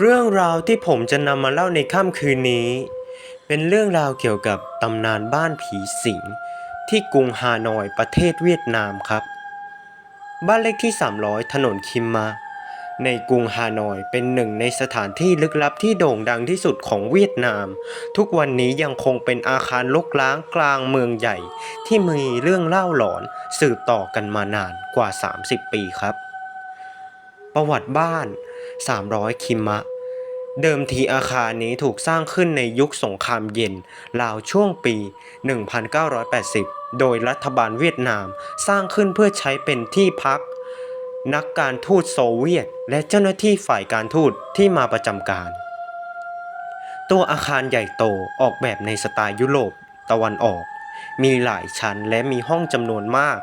เรื่องราวที่ผมจะนำมาเล่าในค่ำคืนนี้ เป็นเรื่องราวเกี่ยวกับตำนานบ้านผีสิงที่กรุงฮานอยประเทศเวียดนามครับ บ้านเลขที่ 300 ถนนคิมมา ในกรุงฮานอยเป็นหนึ่งในสถานที่ลึกลับที่โด่งดังที่สุดของเวียดนาม ทุกวันนี้ยังคงเป็นอาคารลกล้างกลางเมืองใหญ่ ที่มีเรื่องเล่าหลอนสืบต่อกันมานานกว่า 30 ปีครับ ประวัติบ้าน 300 คิมมะ เดิมทีอาคารนี้ถูกสร้างขึ้นในยุคสงครามเย็นราวช่วงปี 1980 โดยรัฐบาลเวียดนามสร้างขึ้นเพื่อใช้เป็นที่พัก นักการทูตโซเวียต และเจ้าหน้าที่ฝ่ายการทูตที่มาประจำการ ตัวอาคารใหญ่โตออกแบบในสไตล์ยุโรปตะวันออกมีหลายชั้นและมีห้องจำนวนมาก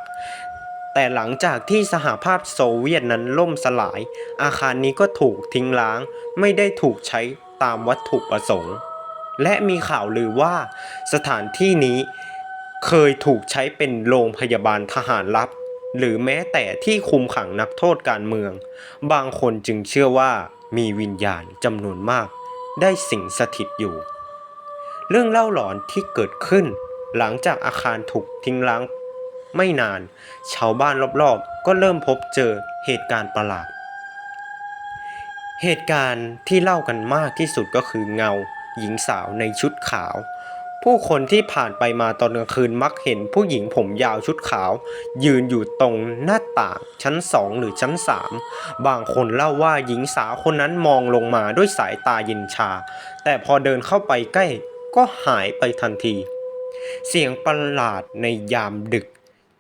แต่หลังจากที่สหภาพโซเวียตนั้นล่มสลาย อาคารนี้ก็ถูกทิ้งร้าง ไม่ได้ถูกใช้ตามวัตถุประสงค์ และมีข่าวลือว่าสถานที่นี้เคยถูกใช้เป็นโรงพยาบาลทหารลับ หรือแม้แต่ที่คุมขังนักโทษการเมือง บางคนจึงเชื่อว่ามีวิญญาณจำนวนมาก ได้สิงสถิตอยู่ เรื่องเล่าหลอนที่เกิดขึ้น หลังจากอาคารถูกทิ้งร้าง ไม่นาน ชาวบ้านรอบๆ ก็เริ่มพบเจอเหตุการณ์ประหลาด เหตุการณ์ที่เล่ากันมากที่สุดก็คือเงา หญิงสาวในชุดขาว ผู้คนที่ผ่านไปมาตอนกลางคืนมักเห็นผู้หญิงผมยาวชุดขาว ยืนอยู่ตรงหน้าต่างชั้นสองหรือชั้นสามบางคนเล่าว่าหญิงสาวคนนั้นมองลงมาด้วยสายตาเย็นชา แต่พอเดินเข้าไปใกล้ก็หายไปทันที เสียงประหลาดในยามดึก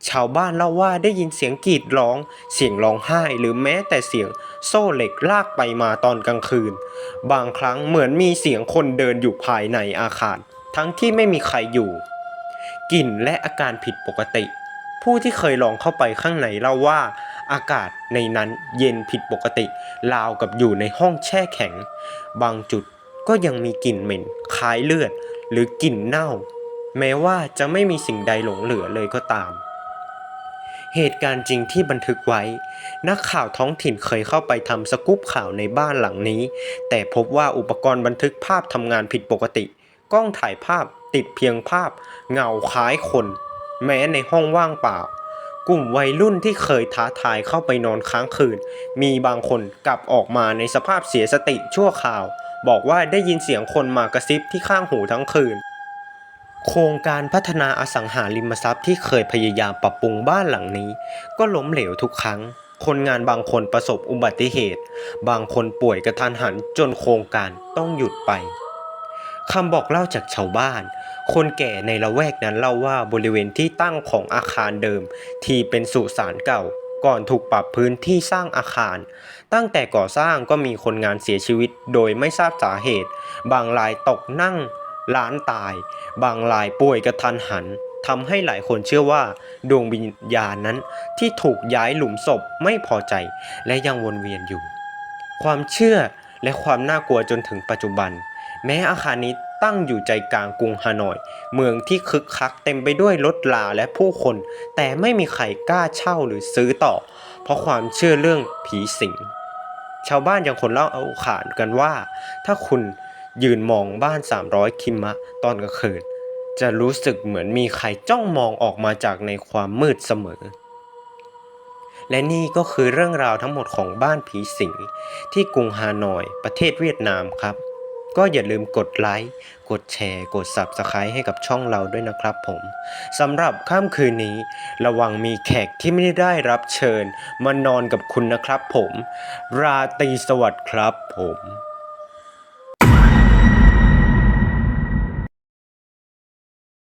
ชาวบ้านเล่าว่าได้ยินเสียงกรีดร้อง เสียงร้องไห้หรือแม้แต่เสียงโซ่เหล็กลากไปมาตอนกลางคืน บางครั้งเหมือนมีเสียงคนเดินอยู่ภายในอาคาร ทั้งที่ไม่มีใครอยู่กลิ่นและอาการผิดปกติ ผู้ที่เคยลองเข้าไปข้างในเล่าว่า อากาศในนั้นเย็นผิดปกติราวกับอยู่ในห้องแช่แข็ง บางจุดก็ยังมีกลิ่นเหม็นคล้ายเลือด หรือกลิ่นเน่า แม้ว่าจะไม่มีสิ่งใดหลงเหลือเลยก็ตาม เหตุการณ์จริงที่บันทึกไว้ นักข่าวท้องถิ่นเคยเข้าไปทำสกู๊ปข่าวในบ้านหลังนี้ แต่พบว่าอุปกรณ์บันทึกภาพทำงานผิดปกติ กล้องถ่ายภาพติดเพียงภาพ เงาคล้ายคน แม้ในห้องว่างเปล่า กลุ่มวัยรุ่นที่เคยท้าทายเข้าไปนอนค้างคืน มีบางคนกลับออกมาในสภาพเสียสติชั่วคราว บอกว่าได้ยินเสียงคนมากระซิบที่ข้างหูทั้งคืน โครงการพัฒนาอสังหาริมทรัพย์ที่เคยพยายามปรับปรุงบ้านหลังนี้ ก็ล้มเหลวทุกครั้ง คนงานบางคนประสบอุบัติเหตุ บางคนป่วยกระทันหันจนโครงการต้องหยุดไปคำบอกเล่าจากชาวบ้าน คนแก่ในละแวกนั้นเล่าว่าบริเวณที่ตั้งของอาคารเดิม ที่เป็นสุสานเก่า ก่อนถูกปรับพื้นที่สร้างอาคาร ตั้งแต่ก่อสร้างก็มีคนงานเสียชีวิตโดยไม่ทราบสาเหตุ บางรายตกนั่ง ล้านตาย บางรายป่วยกระทันหันทำให้หลายคนเชื่อว่า ดวงวิญญาณนั้นที่ถูกย้ายหลุมศพไม่พอใจและยังวนเวียนอยู่ ความเชื่อและความน่ากลัวจนถึงปัจจุบัน แม้อาคารนี้ตั้งอยู่ใจกลางกรุงฮานอย เมืองที่คึกคักเต็มไปด้วยรถลาและผู้คน แต่ไม่มีใครกล้าเช่าหรือซื้อต่อ เพราะความเชื่อเรื่องผีสิง ชาวบ้านยังคนเล่าเอาขานกันว่า ถ้าคุณ ยืนมองบ้าน 300 คิมมะตอนกลางคืน จะรู้สึกเหมือนมีใครจ้องมองออกมาจากในความมืดเสมอ และนี่ก็คือเรื่องราวทั้งหมดของบ้านผีสิงที่กรุงฮานอย ประเทศเวียดนามครับ ก็อย่าลืมกดไลค์ กดแชร์ กด Subscribe ให้กับช่องเราด้วยนะครับผมสำหรับค่ำคืนนี้ ระวังมีแขกที่ไม่ได้รับเชิญ มานอนกับคุณนะครับผม ราตรีสวัสดิ์ครับผม